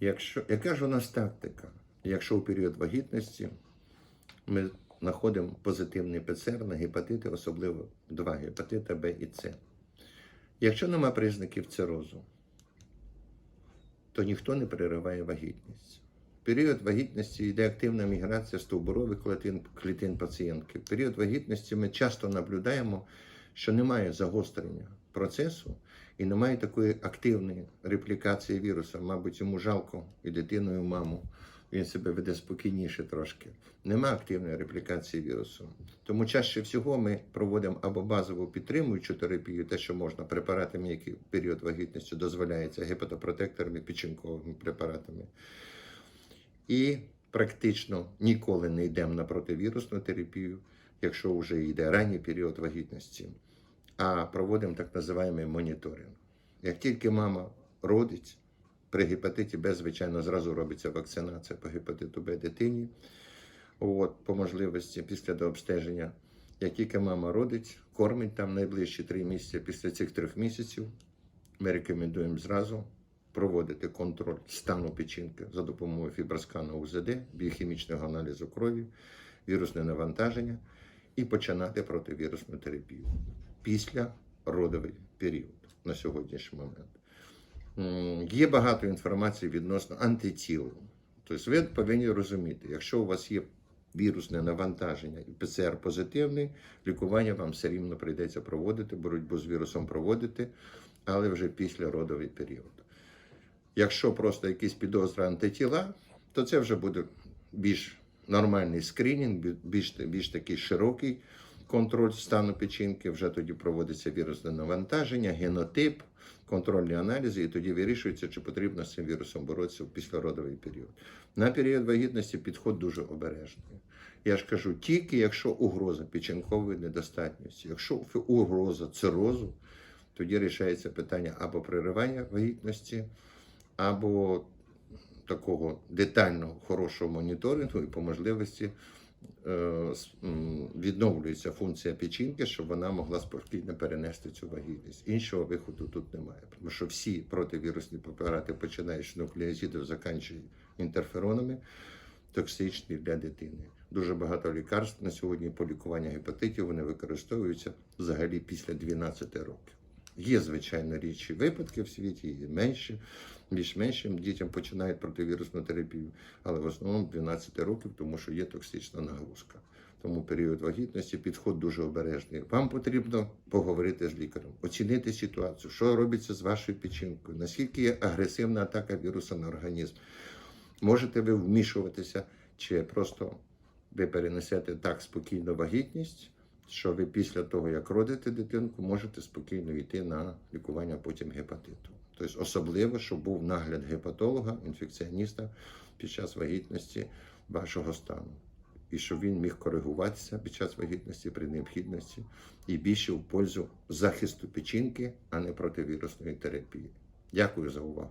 Якщо, яка ж у нас тактика? Якщо у період вагітності ми знаходимо позитивний ПЦР на гепатити, особливо два гепатита Б і С. Якщо нема признаків цирозу, то ніхто не перериває вагітність. В період вагітності йде активна міграція стовбурових клітин, клітин пацієнтки. В період вагітності ми часто наблюдаємо, що немає загострення процесу і немає такої активної реплікації віруса. Мабуть, йому жалко і дитину, і маму. Він себе веде спокійніше трошки. Нема активної реплікації вірусу. Тому чаще всього ми проводимо або базову підтримуючу терапію, те, що можна препаратами, які в період вагітності дозволяється гепатопротекторами, печінковими препаратами. І практично ніколи не йдемо на противірусну терапію, якщо вже йде ранній період вагітності, а проводимо так називаємо моніторинг. Як тільки мама родить, при гепатиті Б, звичайно, зразу робиться вакцинація по гепатиту Б дитині. От, по можливості після дообстеження. Як тільки мама родить, кормить там найближчі три місяці. Після цих трьох місяців ми рекомендуємо зразу проводити контроль стану печінки за допомогою фіброскану УЗД, біохімічного аналізу крові, вірусне навантаження і починати противірусну терапію після родовий період на сьогоднішній момент. Є багато інформації відносно антитіл. Тобто ви повинні розуміти, якщо у вас є вірусне навантаження і ПЦР позитивний, лікування вам все рівно прийдеться проводити, боротьбу з вірусом проводити, але вже після родовий період. Якщо просто якісь підозри антитіла, то це вже буде більш нормальний скринінг, більш, більш такий широкий контроль стану печінки. Вже тоді проводиться вірусне навантаження, генотип, контрольні аналізи, і тоді вирішується, чи потрібно з цим вірусом боротися в післяродовий період. На період вагітності підход дуже обережний. Я ж кажу, тільки якщо угроза печінкової недостатності, якщо угроза цирозу, тоді рішається питання або переривання вагітності, або такого детального хорошого моніторингу і по можливості відновлюється функція печінки, щоб вона могла спокійно перенести цю вагітність. Іншого виходу тут немає, тому що всі противірусні препарати, починаючи з нуклеозидів, закінчують інтерферонами, токсичні для дитини. Дуже багато лікарств на сьогодні по лікуванню гепатитів вони використовуються взагалі після 12 років. Є, звичайно, рідші випадки в світі, є менші, більш меншим дітям починають противірусну терапію, але в основному 12 років, тому що є токсична нагрузка. Тому період вагітності підход дуже обережний. Вам потрібно поговорити з лікарем, оцінити ситуацію, що робиться з вашою печінкою, наскільки є агресивна атака віруса на організм. Можете ви вмішуватися, чи просто ви перенесете так спокійно вагітність, що ви після того, як родите дитинку, можете спокійно йти на лікування потім гепатиту. Тобто, особливо, щоб був нагляд гепатолога, інфекціоніста під час вагітності вашого стану. І щоб він міг коригуватися під час вагітності при необхідності і більше в пользу захисту печінки, а не противірусної терапії. Дякую за увагу.